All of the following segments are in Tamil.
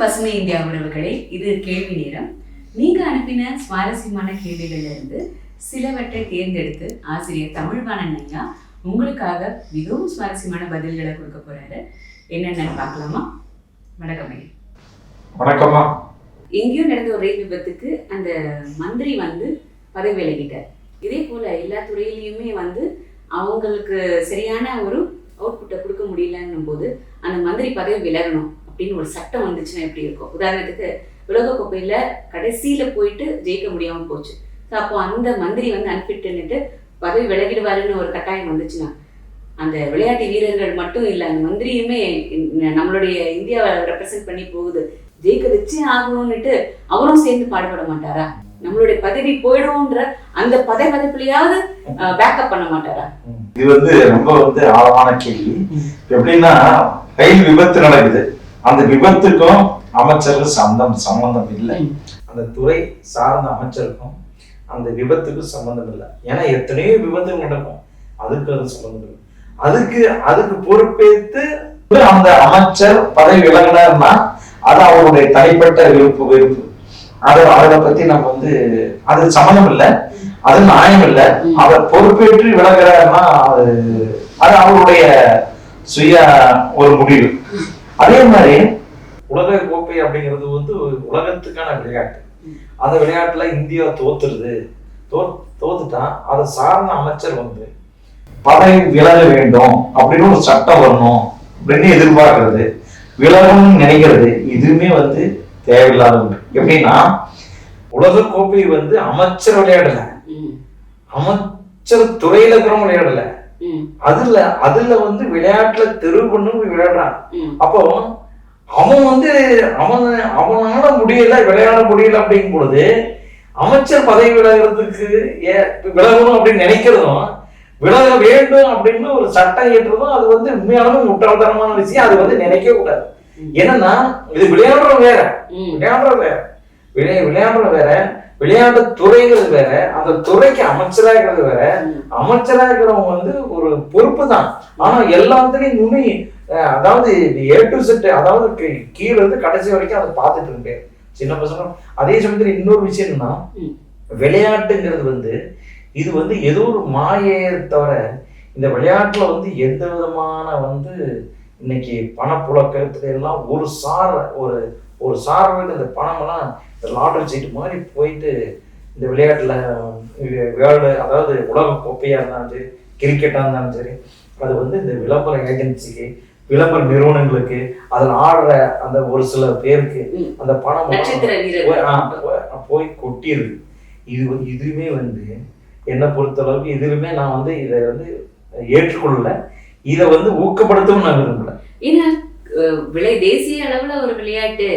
பசுமை இந்தியா உறவுகளே இது கேள்வி நேரம். நீங்க அனுப்பின சுவாரஸ்யமான கேள்விகள்ல இருந்து சிலவற்றை தேர்ந்தெடுத்து ஆசிரியர் தமிழ்வாணன் ஐயா உங்களுக்காக மிகவும் சுவாரஸ்யமான பதில்களை கொடுக்க போறாரு. என்னென்னு பார்க்கலாமா? வணக்கம் ஐயா. வணக்கம்மா. எங்கேயோ நடந்த ஒரு ரயில் விபத்துக்கு அந்த மந்திரி வந்து பதவி விலகிட்டார் இதே போல எல்லா துறையிலையுமே வந்து அவங்களுக்கு சரியான ஒரு அவுட்புட்டை கொடுக்க முடியலன்னும் போது அந்த மந்திரி பதவி விலகணும். அப்படின்னு ஒரு சட்டம் வந்துச்சுன்னா எப்படி இருக்கும்? உதாரணத்துக்கு உலக கோப்பையில கடைசியில போயிட்டு ஜெயிக்க முடியாம போச்சு. ஸோ அப்போ அந்த மந்திரி வந்து அன்பிட்டுன்னுட்டு பதவி விலகிடுவாருன்னு ஒரு கட்டாயம் வந்துச்சுன்னா அந்த விளையாட்டு வீரர்கள் மட்டும் இல்லை அந்த மந்திரியுமே நம்மளுடைய இந்தியாவை ரெப்ரசென்ட் பண்ணி போகுது. ஜெயிக்க வச்சே ஆகணும்னுட்டு அவரும் சேர்ந்து பாடுபட மாட்டாரா? நம்மளுடைய பதவி போயிடும்ன்ற அந்த பதவி பதவிலையாவது பேக்கப் பண்ண மாட்டாரா? இது வந்து ரொம்ப வந்து ஆழமான கேள்வி. எப்படின்னா ரயில் விபத்து நடக்குது. அந்த விபத்துக்கும் அமைச்சருக்கு சம்பந்தம் சம்பந்தம் இல்லை. அந்த துறை சார்ந்த அமைச்சருக்கும் அந்த விபத்துக்கும் சம்பந்தம் இல்லை. ஏன்னா எத்தனையோ விபத்து நடக்கும். அதுக்கு அது சம்பந்தம் இல்லை. அதுக்கு அதுக்கு பொறுப்பேற்று அந்த அமைச்சர் பதவி விலகினார்னா அது அவருடைய தனிப்பட்ட விருப்பு வெறுப்பு. அது அதை பத்தி நம்ம வந்து அது சம்மந்தம் இல்லை. அது நியாயம் இல்லை. அவர் பொறுப்பேற்று விலகிறாருன்னா அது அது அவருடைய சுய ஒரு முடிவு. அதே மாதிரி உலக கோப்பை அப்படிங்கிறது வந்து ஒரு உலகத்துக்கான விளையாட்டு. அந்த விளையாட்டுல இந்தியா தோத்துருது. தோ தோத்துட்டா அதை சார்ந்த அமைச்சர் வந்து பதவி விலக வேண்டும் அப்படின்னு ஒரு சட்டம் வரணும் அப்படின்னு எதிர்பார்க்கறது. விலகணும்னு நினைக்கிறது இதுவுமே வந்து தேவையில்லாத ஒன்று. எப்படின்னா உலக கோப்பை வந்து அமைச்சர் விளையாடல. அமைச்சர் துறையில இருக்கிறவங்க விளையாடல. அதுல அதுல வந்து விளையாட்டுல தெருவு பண்ணு விளையாடுறான் அப்போ அவன் வந்து அவன் அவனால முடியல விளையாட முடியல அப்படிங்கும் பொழுது அமைச்சர் பதவி விலகிறதுக்கு ஏ விலகணும் அப்படின்னு நினைக்கிறதும் விலக வேண்டும் அப்படின்னு ஒரு சட்டம் ஏற்றுறதும் அது வந்து உண்மையாலுமே முட்டாள்தனமான விஷயம். அது வந்து நினைக்க கூடாது. என்னன்னா இது விளையாடுற வேற. விளையாடுற வேற. விளையா விளையாடுற வேற. விளையாட்டு துறைங்கிறது வேற அந்த துறைக்கு அமைச்சரா இருக்கிறது வேற. அமைச்சரா இருக்கிறவங்க வந்து ஒரு பொறுப்பு தான் ஆனா எல்லாத்துலயும் நுனி அதாவது ஏ டு செட் அதாவது கீழ இருந்து கடைசி வரைக்கும் அதை பார்த்துட்டு இருக்கேன் சின்ன பசங்க அதே சமயத்துல இன்னொரு விஷயம் என்னன்னா. விளையாட்டுங்கிறது வந்து இது வந்து ஏதோ ஒரு மாயை தவிர இந்த விளையாட்டுல வந்து எந்த விதமான வந்து இன்னைக்கு பணப்புழக்கத்துல எல்லாம் ஒரு சார ஒரு ஒரு சாரலுக்கு இந்த பணமெல்லாம் இந்த லாட்டரி சீட்டு மாதிரி போயிட்டு இந்த விளையாட்டுல வேர்ல்டு அதாவது உலக கோப்பையா இருந்தாலும் சரி கிரிக்கெட்டா இருந்தாலும் சரி அது வந்து இந்த விளம்பர ஏஜென்சிக்கு விளம்பர நிறுவனங்களுக்கு அதில் ஆடுற அந்த ஒரு சில பேருக்கு. அந்த பணம் போய் கொட்டிடுது இது இதுவுமே வந்து என்னை பொறுத்தளவுக்கு இதுலுமே நான் வந்து இதை வந்து ஏற்றுக்கொள்ளல. இதை வந்து ஊக்கப்படுத்தவும் நான் விரும்பல. விளை தேசிய அளவுல ஒரு விளையாட்டு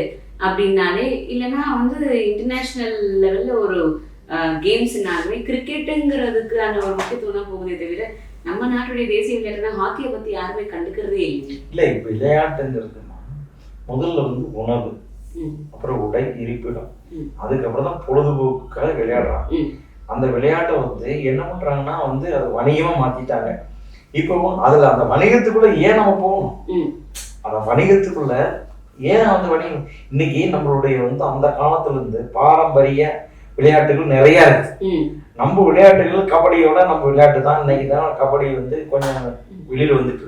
அப்படின்னாலே இல்லைன்னா வந்து இன்டர்நேஷனல் லெவல்ல ஒரு கேம்ஸ்னாலுமே கிரிக்கெட்டுங்கிறதுக்கு அந்த ஒரு முக்கியத்துவம் போகுதே தவிர நம்ம நாட்டுடைய தேசிய விளையாட்டுனா ஹாக்கியை பத்தி யாருமே கண்டுக்கிறதே இல்லை இல்லை விளையாட்டுங்கிறதுனா முதல்ல வந்து உணவு அப்புறம் உடை இருப்பிடம். அதுக்கப்புறம் தான் பொழுதுபோக்குக்காக விளையாடுறாங்க. அந்த விளையாட்டை வந்து என்ன பண்றாங்கன்னா வந்து அது வணிகமா மாத்திட்டாங்க. இப்போ அதுல அந்த வணிகத்துக்குள்ள ஏன் நம்ம போகணும். அந்த வணிகத்துக்குள்ள ஏன் அந்த வணிகம் இன்னைக்கு நம்மளுடைய வந்து அந்த காலத்துல இருந்து பாரம்பரிய விளையாட்டுகள் நிறைய இருக்கு. நம்ம விளையாட்டுகள் கபடியோட நம்ம விளையாட்டு தான். இன்னைக்கு தான் கபடி வந்து கொஞ்சம் வெளியில வந்துட்டு.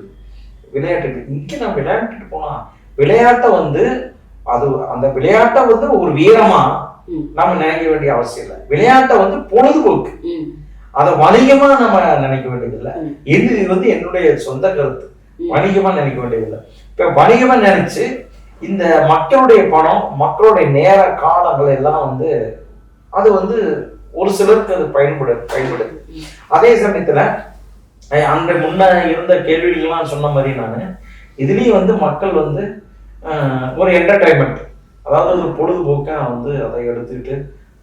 விளையாட்டுக்கு இங்க நம்ம விளையாண்டுட்டு போனா விளையாட்டை வந்து அது அந்த விளையாட்டை வந்து ஒரு வீரமா. நம்ம நினைக்க வேண்டிய அவசியம் இல்லை. விளையாட்டை வந்து பொழுதுபோக்கு. அதை வணிகமா நம்ம நினைக்க வேண்டியதில்லை. இது வந்து என்னுடைய சொந்த கருத்து. வணிகமா நினைக்க வேண்டியதில்லை. இப்போ வணிகமாக நினைச்சு இந்த மக்களுடைய பணம் மக்களுடைய நேர காலங்கள் எல்லாம் வந்து அது வந்து ஒரு சிலருக்கு அது பயன்படு பயன்படுது. அதே சமயத்தில் அந்த முன்ன இருந்த கேள்விகள்லாம் சொன்ன மாதிரி நான் இதுலேயும் வந்து மக்கள் வந்து ஒரு என்டர்டைன்மெண்ட் அதாவது ஒரு பொழுதுபோக்காக வந்து அதை எடுத்துக்கிட்டு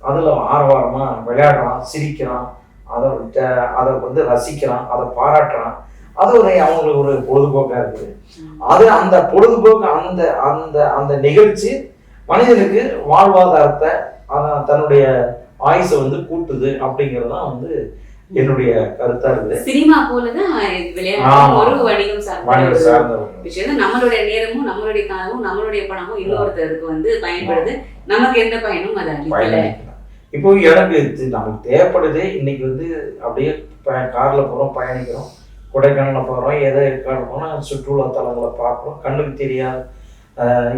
அதில் ஆரவாரமாக விளையாடுறான் சிரிக்கிறான் அதை அதை வந்து ரசிக்கிறான் அதை பாராட்டுறான் அது ஒரு அவங்களுக்கு ஒரு பொழுதுபோக்கா இருக்குது. அது அந்த பொழுதுபோக்கு அந்த அந்த அந்த நிகழ்ச்சி மனிதனுக்கு வாழ்வாதாரத்தை தன்னுடைய ஆயுசை வந்து கூட்டுது அப்படிங்கிறது தான் வந்து என்னுடைய கருத்தா இருக்குது. சினிமா போலதான். ஒரு வணிகம் சார்ந்த விஷயம். நம்மளுடைய நேரமும் நம்மளுடைய காலமும் நம்மளுடைய பணமும் இன்னொருத்தருக்கு வந்து பயன்படுது. நமக்கு எந்த பயனும் அது அளிக்கல. இப்போ எனக்கு நமக்கு தேவைப்படுது. இன்னைக்கு வந்து அப்படியே கார்ல போறோம் பயணிக்கிறோம். கொடைக்கானல போறோம் எதை ஏற்காடு போனால் சுற்றுலா தலங்களை பார்க்குறோம் கண்ணுக்கு தெரியாத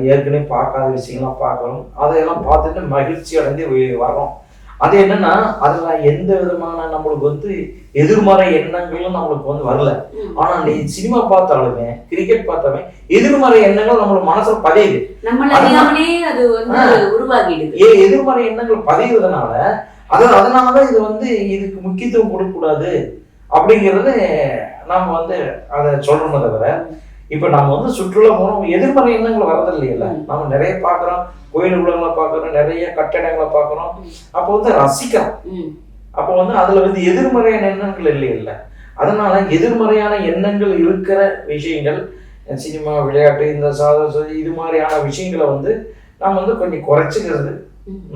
ஏற்கனவே பார்க்காத விஷயங்கள்லாம் பார்க்குறோம் அதையெல்லாம் பார்த்துட்டு மகிழ்ச்சி அடைந்து வெ- வர்றோம். அது என்னன்னா அதுல எந்த விதமான நம்மளுக்கு வந்து எதிர்மறை எண்ணங்களும் நம்மளுக்கு வந்து வரல. ம். ஆனா நீ சினிமா பார்த்தாலுமே கிரிக்கெட் பார்த்தாலுமே எதிர்மறை எண்ணங்கள் நம்மளுக்கு மனசுல பதியுது. எதிர்மறை எண்ணங்கள் பதிகிறதுனால அது அதனாலதான் இது வந்து இதுக்கு முக்கியத்துவம் கொடுக்கக்கூடாது. அப்படிங்கிறது நாம வந்து அதை சொல்றோமே தவிர இப்ப நம்ம வந்து சுற்றுலா போனோம் எதிர்மறை எண்ணங்கள் வரது இல்லையில. நம்ம நிறைய பார்க்குறோம் கோயில் உலகங்களை பார்க்குறோம் நிறைய கட்டடங்களை பார்க்குறோம் அப்போ வந்து ரசிக்கிறோம். அப்போ வந்து அதுல வந்து எதிர்மறையான எண்ணங்கள் இல்லை இல்லை அதனால எதிர்மறையான எண்ணங்கள் இருக்கிற விஷயங்கள் சினிமா விளையாட்டு இந்த சாத இது மாதிரியான விஷயங்களை வந்து நம்ம வந்து கொஞ்சம் குறைச்சிக்கிறது.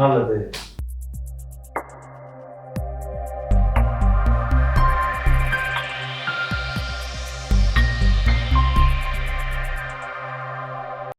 நல்லது